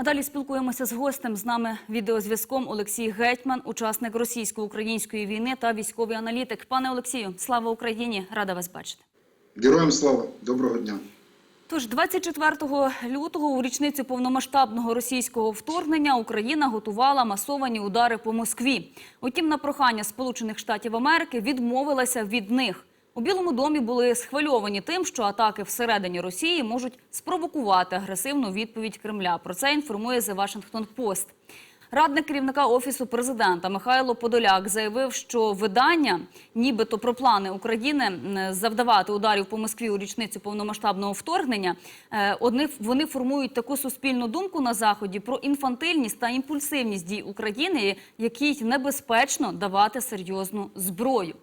А далі спілкуємося з гостем. З нами відеозв'язком Олексій Гетьман, учасник російсько-української війни та військовий аналітик. Пане Олексію, слава Україні! Рада вас бачити. Героям слава, доброго дня. Тож 24 лютого у річницю повномасштабного російського вторгнення Україна готувала масовані удари по Москві. Утім, на прохання Сполучених Штатів Америки відмовилася від них. У Білому домі були схвильовані тим, що атаки всередині Росії можуть спровокувати агресивну відповідь Кремля. Про це інформує The Washington Post. Радник керівника офісу президента Михайло Подоляк заявив, що видання, нібито про плани України завдавати ударів по Москві у річницю повномасштабного вторгнення, е, вони формують таку суспільну думку на заході про інфантильність та імпульсивність дій України, якій небезпечно давати серйозну зброю.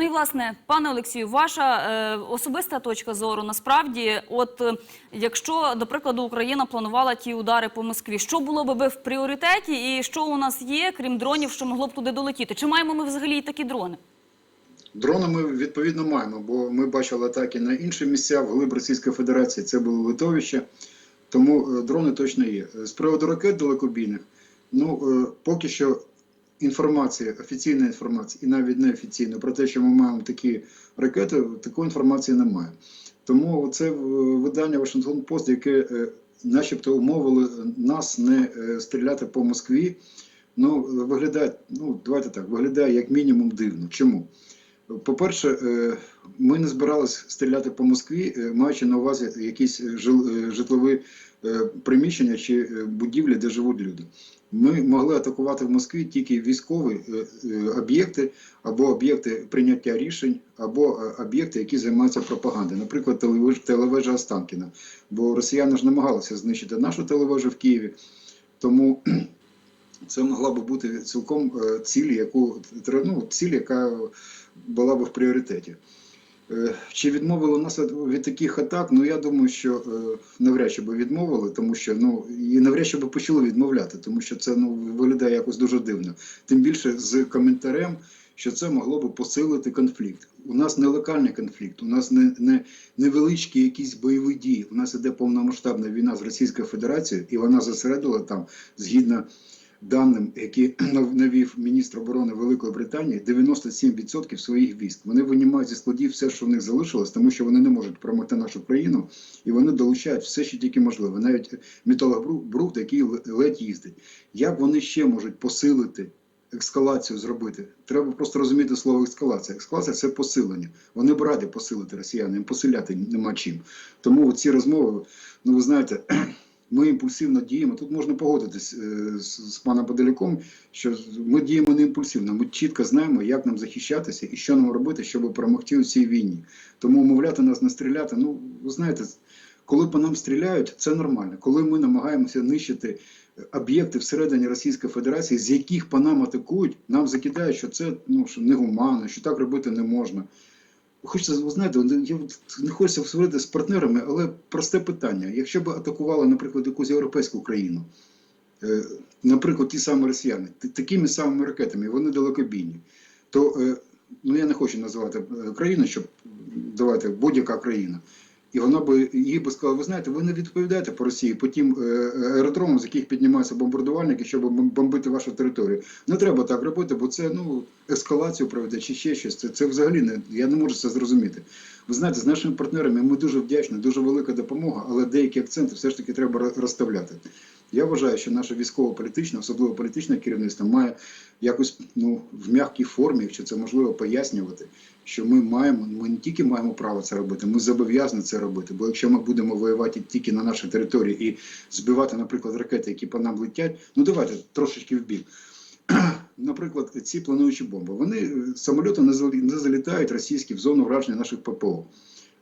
Ну і власне, пане Олексію, ваша е, особиста точка зору насправді, от е, якщо, до прикладу, Україна планувала ті удари по Москві, що було би в пріоритеті, і що у нас є, крім дронів, що могло б туди долетіти? Чи маємо ми взагалі такі дрони? Дрони ми відповідно маємо, бо ми бачили атаки на інші місця в глиб Російської Федерації. Це було литовище, тому е, дрони точно є. З приводу ракет далекобійних, ну е, поки що інформація, офіційна інформація і навіть неофіційна про те, що ми маємо такі ракети, такої інформації немає. Тому це е, видання Washington Post, яке е, начебто умовили нас не е, стріляти по Москві. Ну, виглядає, ну давайте так, виглядає як мінімум дивно. Чому? По-перше, е, ми не збиралися стріляти по Москві, е, маючи на увазі якісь е, житлові е, приміщення чи е, будівлі, де живуть люди. Ми могли атакувати в Москві тільки військові е, е, об'єкти або об'єкти прийняття рішень, або е, об'єкти, які займаються пропагандою, наприклад, телевежа Останкіна. Бо росіяни ж намагалися знищити нашу телевежу в Києві. Тому це могла би бути цілком е, ціль, яку ну, ціль, яка була б в пріоритеті. Е, Чи відмовили нас від, таких атак? Ну я думаю, що е, навряд чи би відмовили, тому що ну і навряд чи би почали відмовляти, тому що це ну виглядає якось дуже дивно. Тим більше з коментарем, що це могло би посилити конфлікт. У нас не локальний конфлікт, у нас не, не невеличкі якісь бойові дії. У нас іде повномасштабна війна з Російською Федерацією, і вона зосередила там згідно даним, які навів міністр оборони Великої Британії, 97% своїх військ. Вони винімають зі складів все, що в них залишилось, тому що вони не можуть промогти нашу країну, і вони долучають все, що тільки можливо. Навіть металобрухт, який ледь їздить. Як вони ще можуть посилити? Ескалацію зробити. Треба просто розуміти слово ескалація. Ескалація це посилення. Вони б раді посилити росіян, їм посиляти нема чим. Тому ці розмови, ну ви знаєте, ми імпульсивно діємо. Тут можна погодитись е, з, з паном Подоляком, що ми діємо не імпульсивно. Ми чітко знаємо, як нам захищатися і що нам робити, щоб перемогти у цій війні. Тому умовляти нас не стріляти. Ну, ви знаєте, коли по нам стріляють, це нормально. Коли ми намагаємося нищити е, об'єкти всередині Російської Федерації, з яких по нам атакують, нам закидають, що це ну, що негуманно, що так робити не можна. Хочеться, ви знаєте, я не хочеться сварити з партнерами, але просте питання. Якщо б атакували, наприклад, якусь європейську країну, е, наприклад, ті самі росіяни, такими самими ракетами, вони далекобійні, то е, ну я не хочу називати е, країну, щоб давайте будь-яка країна. І вона би їй би сказала, ви знаєте, ви не відповідаєте по Росії по тим е, аеродромам, з яких піднімаються бомбардувальники, щоб бомбити вашу територію. Не треба так робити, бо це ну ескалацію проведе чи ще щось. Це, це взагалі не я не можу це зрозуміти. Ви знаєте, з нашими партнерами ми дуже вдячні, дуже велика допомога, але деякі акценти все ж таки треба розставляти. Я вважаю, що наше військово-політичне, особливо політичне керівництво, має якось ну в м'якій формі, якщо це можливо, пояснювати, що ми маємо, ми не тільки маємо право це робити, ми зобов'язані це робити. Бо якщо ми будемо воювати тільки на нашій території і збивати, наприклад, ракети, які по нам летять, ну давайте трошечки в бік. Наприклад, ці плануючі бомби. Вони е, самольоти не залітають російські в зону враження наших ППО.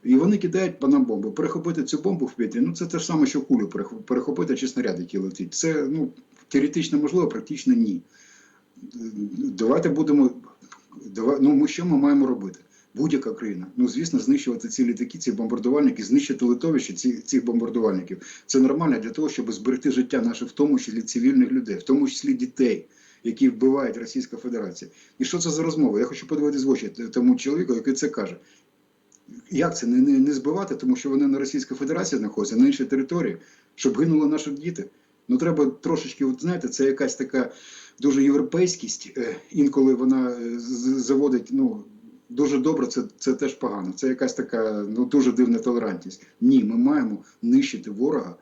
І вони кидають по нам бомбу. Перехопити цю бомбу в повітрі, ну це те ж саме, що кулю перехопити чи снаряд, який летить. Це ну, теоретично можливо, практично ні. Давайте будемо. Давай, ну, ми що ми маємо робити? Будь-яка країна. Ну, звісно, знищувати ці літаки, ці бомбардувальники, знищити литовище ці, цих бомбардувальників. Це нормально для того, щоб зберегти життя наших, в тому числі цивільних людей, в тому числі дітей, які вбивають Російська Федерація. І що це за розмова? Я хочу подивитись в очі тому чоловіку, який це каже. Як це не, не, не збивати, тому що вони на Російській Федерації знаходяться, на іншій території, щоб гинули наші діти. Ну треба трошечки, от знаєте, це якась така дуже європейськість. е, Інколи вона е, заводить, ну. Дуже добре, це, це теж погано. Це якась така ну дуже дивна толерантність. Ні, ми маємо нищити ворога,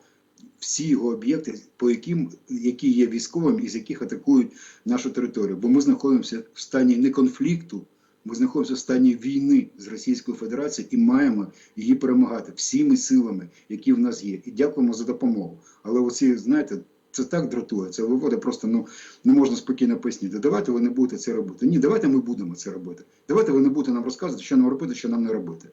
всі його об'єкти, по яким які є військовими, і з яких атакують нашу територію. Бо ми знаходимося в стані не конфлікту, ми знаходимося в стані війни з Російською Федерацією і маємо її перемагати всіми силами, які в нас є. І дякуємо за допомогу. Але оці, знаєте, це так дратує, це виводить просто ну не можна спокійно пояснити. Давайте ви не будете це робити. Ні, давайте ми будемо це робити. Давайте ви не будете нам розказувати, що нам робити, що нам не робити.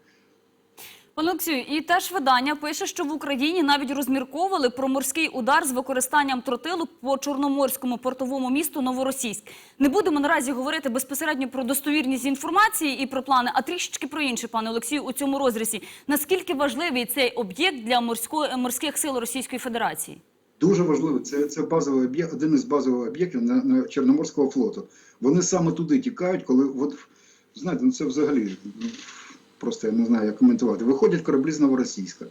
Олексію, і теж видання пише, що в Україні навіть розмірковували про морський удар з використанням тротилу по чорноморському портовому місту Новоросійськ. Не будемо наразі говорити безпосередньо про достовірність інформації і про плани, а трішечки про інше, пане Олексію, у цьому розрізі. Наскільки важливий цей об'єкт для морської морських сил Російської Федерації? Дуже важливо, це, це базовий об'єкт, один із базових об'єктів на, на Чорноморського флоту. Вони саме туди тікають, коли от знаєте, ну це взагалі просто я не знаю, як коментувати. Виходять кораблі з Новоросійська,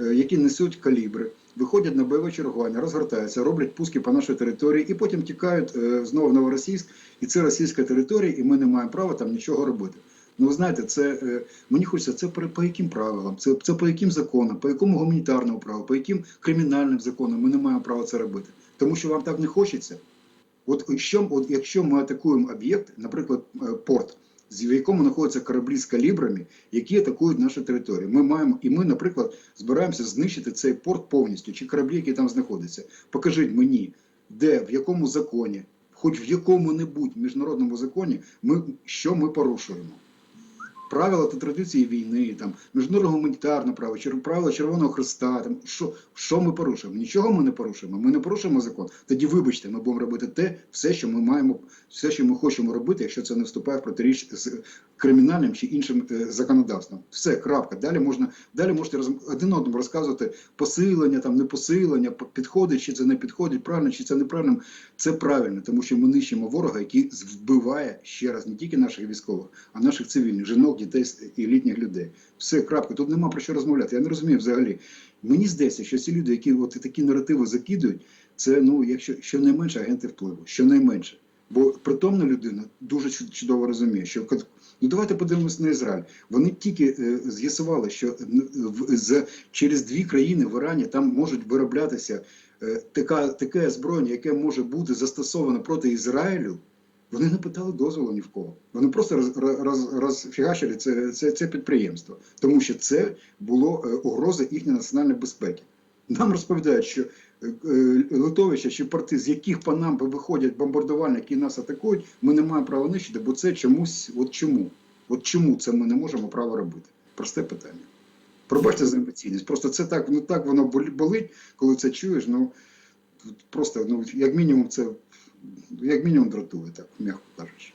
е, які несуть калібри, виходять на бойове чергування, розгортаються, роблять пуски по нашій території і потім тікають е, знову в Новоросійськ, і це російська територія, і ми не маємо права там нічого робити. Ну, ви знаєте, це е, мені хочеться це по, яким правилам, це, це по яким законам, по якому гуманітарному праву, по яким кримінальним законам ми не маємо права це робити. Тому що вам так не хочеться. От якщо, от якщо ми атакуємо об'єкт, наприклад, порт, в якому знаходяться кораблі з калібрами, які атакують нашу територію, ми маємо, і ми, наприклад, збираємося знищити цей порт повністю, чи кораблі, які там знаходяться. Покажіть мені, де, в якому законі, хоч в якому-небудь міжнародному законі, ми, що ми порушуємо. Правила та традиції війни, там міжнародне гуманітарне право, чер- правила Червоного Христа. Там що, що ми порушуємо? Нічого ми не порушуємо. Ми не порушуємо закон. Тоді, вибачте, ми будемо робити те, все, що ми маємо, все, що ми хочемо робити, якщо це не вступає в протиріч з кримінальним чи іншим е, законодавством. Все, крапка. Далі можна далі можете один одному розказувати посилення, там не посилення, підходить, чи це не підходить, правильно, чи це неправильно. Це правильно, тому що ми нищимо ворога, який вбиває ще раз не тільки наших військових, а наших цивільних жінок, дітей і літніх людей. Все, крапка. Тут нема про що розмовляти. Я не розумію взагалі. Мені здається, що ці люди, які от такі наративи закидують, це ну, якщо щонайменше агенти впливу, щонайменше. Бо притомна людина дуже чудово розуміє, що ну давайте подивимось на Ізраїль. Вони тільки е, з'ясували, що в, з, через дві країни в Ірані там можуть вироблятися е, така, таке озброєння, яке може бути застосовано проти Ізраїлю. Вони не питали дозволу ні в кого. Вони просто роз, роз, розфігачили це, це, це підприємство, тому що це було е, угроза їхньої національної безпеки. Нам розповідають, що е, е, литовища чи порти, з яких по нам виходять бомбардувальники і нас атакують, ми не маємо права нищити, бо це чомусь, от чому? От чому це ми не можемо право робити? Просте питання. Пробачте за емоційність. Просто це так, ну так воно болить, коли це чуєш. Ну просто, ну як мінімум, це як мінімум дратує, так м'яко кажучи.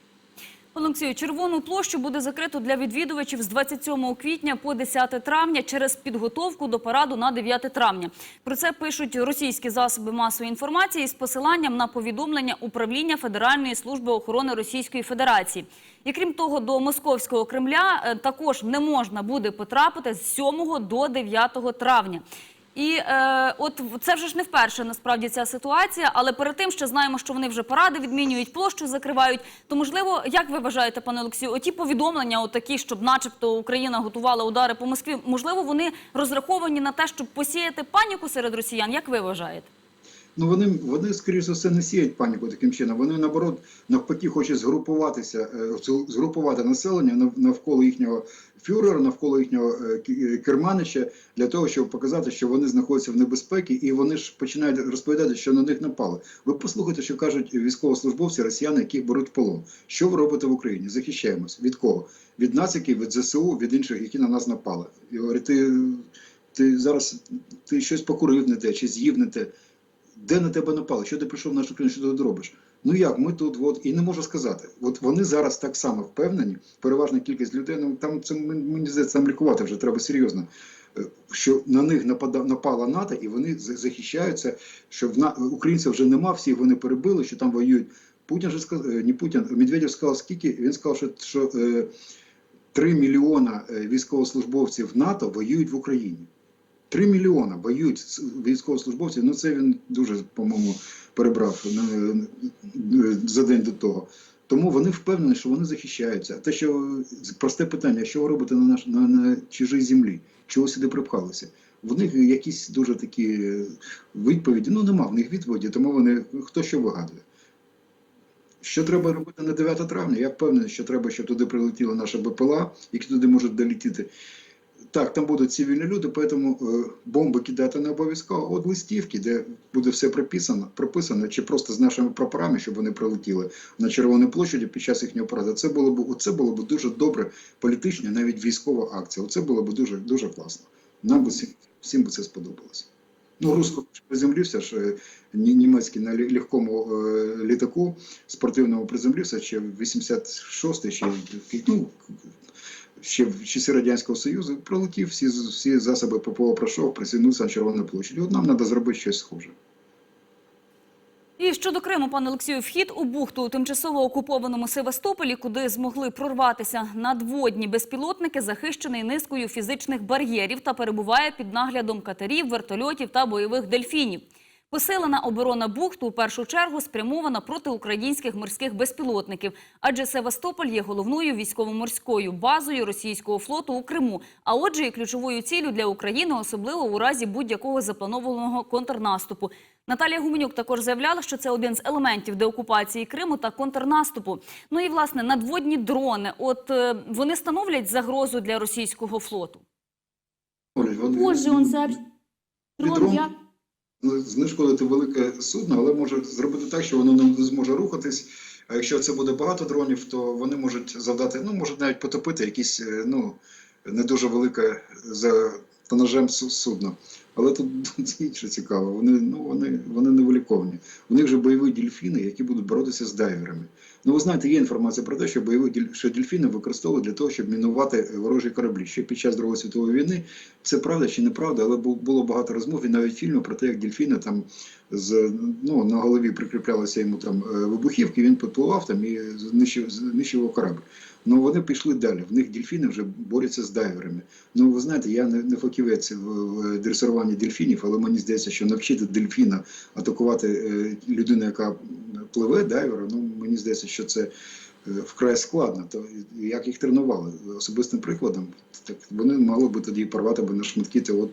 Олексію, Червону площу буде закрито для відвідувачів з 27 квітня по 10 травня через підготовку до параду на 9 травня. Про це пишуть російські засоби масової інформації з посиланням на повідомлення управління Федеральної служби охорони Російської Федерації. І крім того, до московського Кремля е, також не можна буде потрапити з 7 до 9 травня. І е, от це вже ж не вперше насправді ця ситуація, але перед тим ще знаємо, що вони вже паради відмінюють, площу закривають. То можливо, як ви вважаєте, пане Олексію, оті повідомлення, отакі, щоб, начебто, Україна готувала удари по Москві, можливо, вони розраховані на те, щоб посіяти паніку серед росіян? Як ви вважаєте? Ну вони, вони скоріш за все, не сіють паніку таким чином. Вони наоборот навпаки хочуть згрупуватися, е, згрупувати населення нав- навколо їхнього фюрера, навколо їхнього е, е, керманича, для того, щоб показати, що вони знаходяться в небезпеці, і вони ж починають розповідати, що на них напали. Ви послухайте, що кажуть військовослужбовці, росіяни, яких беруть в полон. Що ви робите в Україні? Захищаємось. Від кого? Від нациків, від ЗСУ, від інших, які на нас напали. І говорять, ти, ти зараз ти щось покурив не те, чи з'їв не те. Де на тебе напали? Що ти прийшов в нашу країну, що ти тут робиш? Ну як, ми тут, от, і не можу сказати. От вони зараз так само впевнені, переважна кількість людей, ну там це мен- мені здається, там лікувати вже треба серйозно. е, Що на них напада, напала НАТО, і вони захищаються, що в на, українців вже нема, всі вони перебили, що там воюють. Путін же сказав, не Путін, Медведєв сказав, скільки він сказав, що, що е, 3 мільйона е, військовослужбовців НАТО воюють в Україні. 3 мільйона боють військовослужбовців. Ну це він дуже, по-моєму, перебрав е, е, за день до того. Тому вони впевнені, що вони захищаються. Те, що просте питання, що ви робите на наш на, на чужій землі? Чого сюди припхалися? В них якісь дуже такі відповіді. Ну нема в них відповіді, тому вони хто що вигадує. Що треба робити на 9 травня? Я впевнений, що треба, щоб туди прилетіли наші БПЛА, які туди можуть долетіти. Так, там будуть цивільні люди, тому е, бомби кидати не обов'язково. От листівки, де буде все прописано, прописано, чи просто з нашими прапорами, щоб вони прилетіли на Червоній площаді під час їхнього параду. Це було б оце було б дуже добре політична, навіть військова акція. Оце було б дуже дуже класно. Нам би всім, всім би це сподобалося. Ну, русско приземлився ж е, ні- німецький на легкому е, літаку спортивному приземлився ще в 86-й, ще, ну, ще в часи Радянського Союзу, пролетів всі, всі засоби ППО пройшов, присягнувся на Червону площадь. От нам треба зробити щось схоже. І щодо Криму, пане Олексію, вхід у бухту у тимчасово окупованому Севастополі, куди змогли прорватися надводні безпілотники, захищений низкою фізичних бар'єрів та перебуває під наглядом катерів, вертольотів та бойових дельфінів. Посилена оборона бухту у першу чергу спрямована проти українських морських безпілотників, адже Севастополь є головною військово-морською базою російського флоту у Криму, а отже, і ключовою ціллю для України, особливо у разі будь-якого запланованого контрнаступу. Наталія Гуменюк також заявляла, що це один з елементів деокупації Криму та контрнаступу. Ну і власне надводні дрони. От е, вони становлять загрозу для російського флоту. Позже он. Дрон Дрон я знешкодити велике судно, але може зробити так, що воно не зможе рухатись. А якщо це буде багато дронів, то вони можуть завдати, ну можуть навіть потопити якісь е, ну не дуже велике за тонажем су- судно. Але тут інше цікаво. Вони ну вони вони невиліковні. У них же бойові дельфіни, які будуть боротися з дайверами. Ну ви знаєте, є інформація про те, що бойові що дельфіни використовують для того, щоб мінувати ворожі кораблі. Ще під час Другої світової війни це правда чи неправда, але було багато розмов і навіть фільмів про те, як дельфіни там з ну на голові прикріплялися йому там е, вибухівки. Він підпливав там і знищив його корабль. Ну вони пішли далі. В них дельфіни вже борються з дайверами. Ну ви знаєте, я не, не фахівець в, в дресируванні дельфінів, але мені здається, що навчити дельфіна атакувати е, людину, яка пливе дайвера. Ну мені здається, що це. е, Вкрай складно, то як їх тренували особистим прикладом, так вони могли би тоді порвати би на шматки того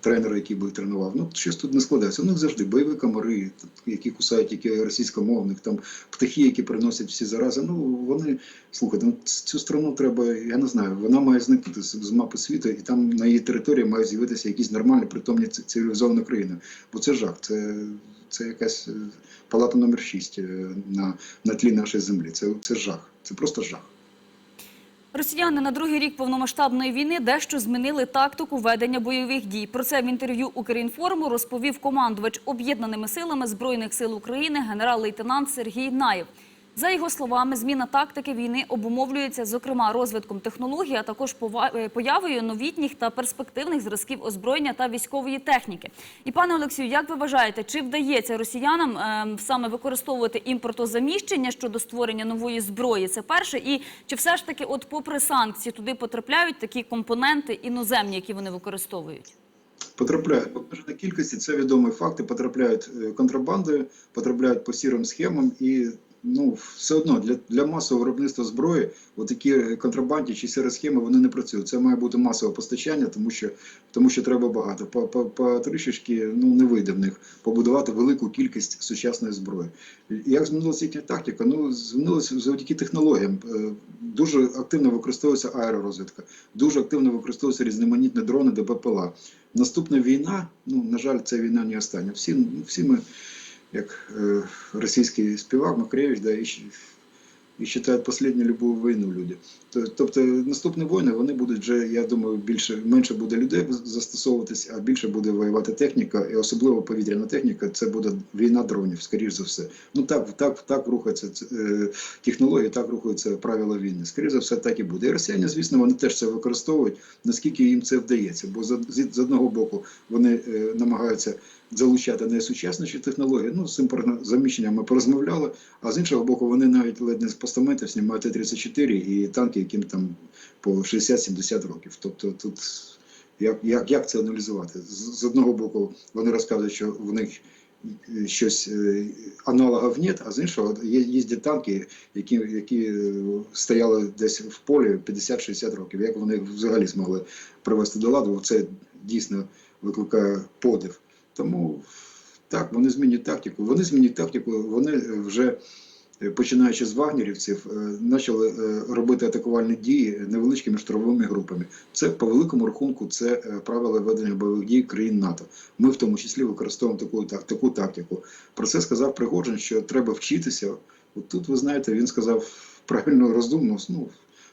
тренера, який би їх тренував. Ну щось тут не складається. У них завжди бойові комари, які кусають тільки російськомовних, там птахи, які приносять всі зарази. Ну вони слухайте, ну, цю страну треба, я не знаю, вона має зникнути з, мапи світу, і там на її території мають з'явитися якісь нормальні, притомні цивілізовані країни. Бо це жах, це, це якась е, палата номер 6 на, на тлі нашої землі. Це, це жах, це просто жах. Росіяни на другий рік повномасштабної війни дещо змінили тактику ведення бойових дій. Про це в інтерв'ю Укрінформу розповів командувач об'єднаними силами збройних сил України генерал-лейтенант Сергій Наєв. За його словами, зміна тактики війни обумовлюється, зокрема, розвитком технологій, а також е, появою новітніх та перспективних зразків озброєння та військової техніки. І пане Олексію, як ви вважаєте, чи вдається росіянам е, саме використовувати імпортозаміщення щодо створення нової зброї? Це перше, і чи все ж таки, от попри санкції, туди потрапляють такі компоненти іноземні, які вони використовують? Потрапляють по обмеженій кількості, це відомі факти. Потрапляють е, контрабандою, потрапляють по сірим схемам, і ну все одно для, для масового виробництва зброї, отакі е, контрабанді чи сірі схеми вони не працюють. Це має бути масове постачання, тому що тому що треба багато. По, по, по трішечки ну не вийде в них побудувати велику кількість сучасної зброї. Як змінилася їхня тактика? Ну змінилася завдяки технологіям. Е, Дуже активно використовується аеророзвідка, дуже активно використовуються різноманітні дрони до БПЛА. Наступна війна, ну на жаль, ця війна не остання. Всі, всі ми, як е, російський співак Макаревич, да, і, і вважають останню любу війну люди. Тобто наступні війни вони будуть вже, я думаю, більше менше буде людей застосовуватись, а більше буде воювати техніка, і особливо повітряна техніка. Це буде війна дронів, скоріш за все. Ну так, так, так рухаються е, технології, так рухаються правила війни. Скоріше за все, так і буде. І росіяни, звісно, вони теж це використовують, наскільки їм це вдається. Бо з, одного боку вони е, намагаються залучати найсучасніші технології. Ну, з цим заміщенням ми порозмовляли. А з іншого боку, вони навіть ледь не з постаментів знімають Т-34 і танки, яким там по 60-70 років. Тобто тут Як, як, як це аналізувати? З, з одного боку, вони розказують, що в них щось е, аналогів нет, а з іншого є, їздять танки, які, які е, стояли десь в полі 50-60 років. Як вони взагалі змогли привести до ладу? Це дійсно викликає подив. Тому так, вони змінюють тактику. Вони змінюють тактику, вони вже. Е, Починаючи з вагнерівців, е, почали е, робити атакувальні дії невеличкими штурмовими групами. Це по великому рахунку це правила ведення бойових дій країн НАТО. Ми в тому числі використовуємо таку, так- таку тактику. Про це сказав Пригожин, що треба вчитися. От тут ви знаєте, він сказав правильно розумно. Ну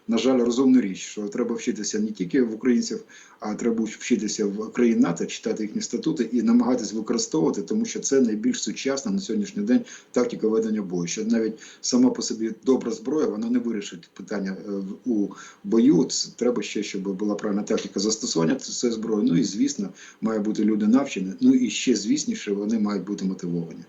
на жаль, розумну річ, що треба вчитися не тільки в українців, а треба вчитися в країн НАТО, читати їхні статути і намагатись використовувати, тому що це найбільш сучасна на сьогоднішній день тактика ведення бою. Що навіть сама по собі добра зброя, вона не вирішить питання е, у бою. Це треба ще, щоб була правильна тактика застосування цієї зброї. Ну і звісно, має бути люди навчені. Ну і ще звісніше, вони мають бути мотивовані.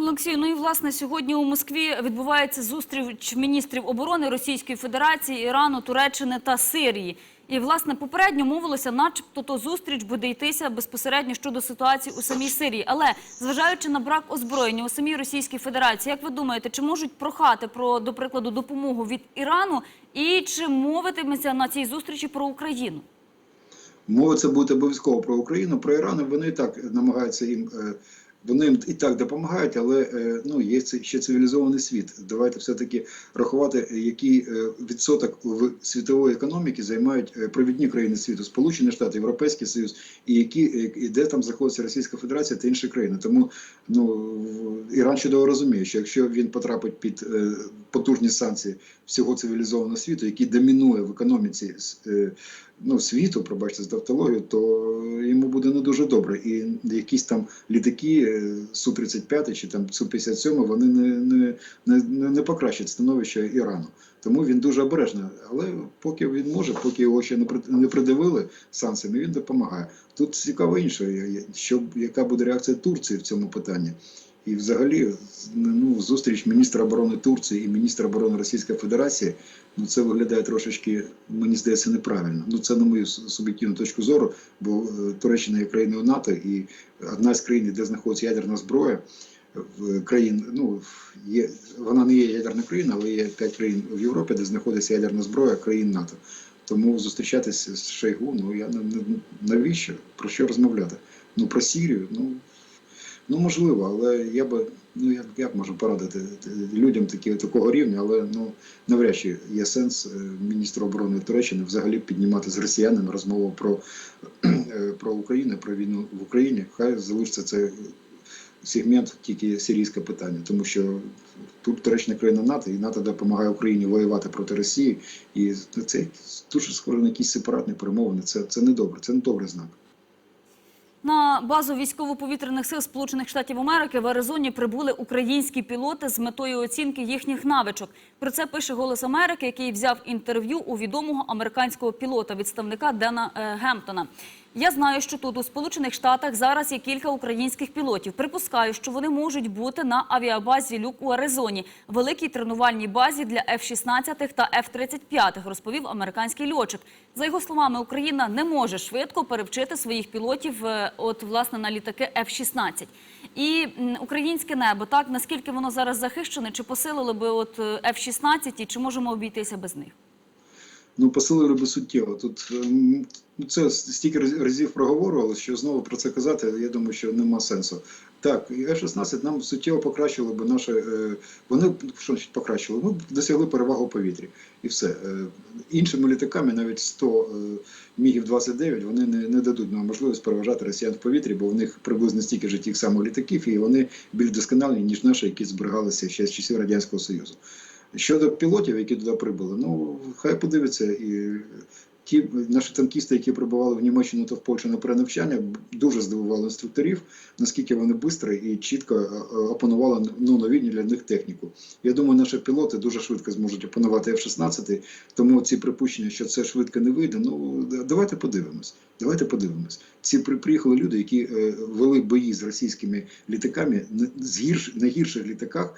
Олексію, ну і власне сьогодні у Москві відбувається зустріч міністрів оборони Російської Федерації, Ірану, Туреччини та Сирії. І власне попередньо мовилося, начебто, то зустріч буде йтися безпосередньо щодо ситуації у самій Сирії. Але зважаючи на брак озброєння у самій Російській Федерації, як ви думаєте, чи можуть прохати про, до прикладу, допомогу від Ірану, і чи мовитиметься на цій зустрічі про Україну? Мова це буде обов'язково про Україну, про Іран. Вони і так намагаються їм. Вони їм і так допомагають, але е, ну є ще цивілізований світ. Давайте все-таки рахувати, який е, відсоток в світової економіки займають е, провідні країни світу, Сполучені Штати, Європейський Союз, і які і де там знаходиться Російська Федерація та інші країни. Тому ну Іран чудово розуміє, що якщо він потрапить під потужні санкції всього цивілізованого світу, який домінує в економіці ну, світу, пробачте за тавтологію, то йому буде не дуже добре. І якісь там літаки е, Су-35 чи там Су-57, вони не, не, не, не, покращать становище Ірану. Тому він дуже обережний. Але поки він може, поки його ще не придивили санкціями, він допомагає. Тут цікаво інше, що яка буде реакція Турції в цьому питанні. І взагалі, ну, зустріч міністра оборони Турції і міністра оборони Російської Федерації, ну це виглядає трошечки, мені здається, неправильно. Ну це на мою суб'єктивну точку зору, бо е, Туреччина є країною НАТО, і одна з країн, де знаходиться ядерна зброя, в країн, ну є вона не є ядерна країна, але є п'ять країн в Європі, де знаходиться ядерна зброя країн НАТО. Тому зустрічатися з Шойгу, ну я навіщо? Про що розмовляти? Ну про Сірію, ну Ну, можливо, але я би ну як, як можу порадити людям такі, такого рівня, але ну навряд чи є сенс е, міністру оборони Туреччини взагалі піднімати з росіянами розмову про, е, про Україну, про війну в Україні. Хай залишиться це сегмент тільки сирійське питання, тому що тут Туреччина країна НАТО, і НАТО допомагає Україні воювати проти Росії, і це дуже схоже на якісь сепаратні перемовини. Це, це не добре, це не добрий знак. На базу військово-повітряних сил Сполучених Штатів Америки в Аризоні прибули українські пілоти з метою оцінки їхніх навичок. Про це пише Голос Америки, який взяв інтерв'ю у відомого американського пілота, відставника Дена е, Гемптона. Я знаю, що тут у Сполучених Штатах зараз є кілька українських пілотів. Припускаю, що вони можуть бути на авіабазі Люк у Аризоні, великій тренувальній базі для F-16 та F-35, розповів американський льотчик. За його словами, Україна не може швидко перевчити своїх пілотів е, от власне на літаки F-16. І українське небо, так наскільки воно зараз захищене, чи посилило би от е, F-16 і чи можемо обійтися без них? Ну, посилили би суттєво. Тут ем, це стільки разів проговорювали, що знову про це казати, я думаю, що нема сенсу. Так, і F-16 нам суттєво покращило би наше. е, Вони що покращили? Ми досягли перевагу у повітрі. І все. Е, Іншими літаками, навіть 100 е, мігів 29, вони не, не дадуть нам можливість переважати росіян в повітрі, бо в них приблизно стільки ж тих самих літаків, і вони більш досконалі, ніж наші, які зберігалися ще з часів Радянського Союзу. Щодо пілотів, які туди прибули, ну хай подивиться і. Ті наші танкісти, які прибували в Німеччину та в Польщу на перенавчання, дуже здивували інструкторів, наскільки вони швидко і чітко е, е, опанували ну, новітню для них техніку. Я думаю, наші пілоти дуже швидко зможуть опанувати F-16, тому ці припущення, що це швидко не вийде. Ну давайте подивимось. Давайте подивимось. Ці приїхали люди, які е, вели бої з російськими літаками на- гірших літаках,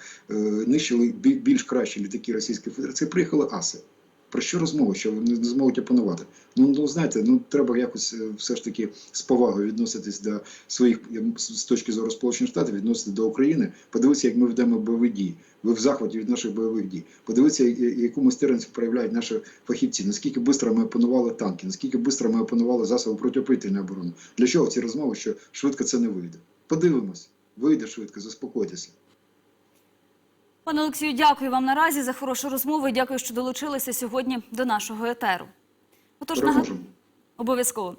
нищили більш кращі літаки Російської Федерації. Приїхали аси. Про що розмова? Що вони не зможуть опанувати? Ну, ну знаєте, ну треба якось е, все ж таки з повагою відноситись до своїх з точки зору Сполучених Штатів, відноситись до України. Подивіться, як ми ведемо бойові дії. Ви в захваті від наших бойових дій. Подивіться, я- яку майстерність проявляють наші фахівці. Наскільки швидко ми опанували танки, наскільки швидко ми опанували засоби протиповітряної оборони. Для чого ці розмови, що швидко це не вийде? Подивимось, вийде швидко, заспокойтеся. Пане Олексію, дякую вам наразі за хорошу розмову і дякую, що долучилися сьогодні до нашого етеру. Отож, нагадую обов'язково.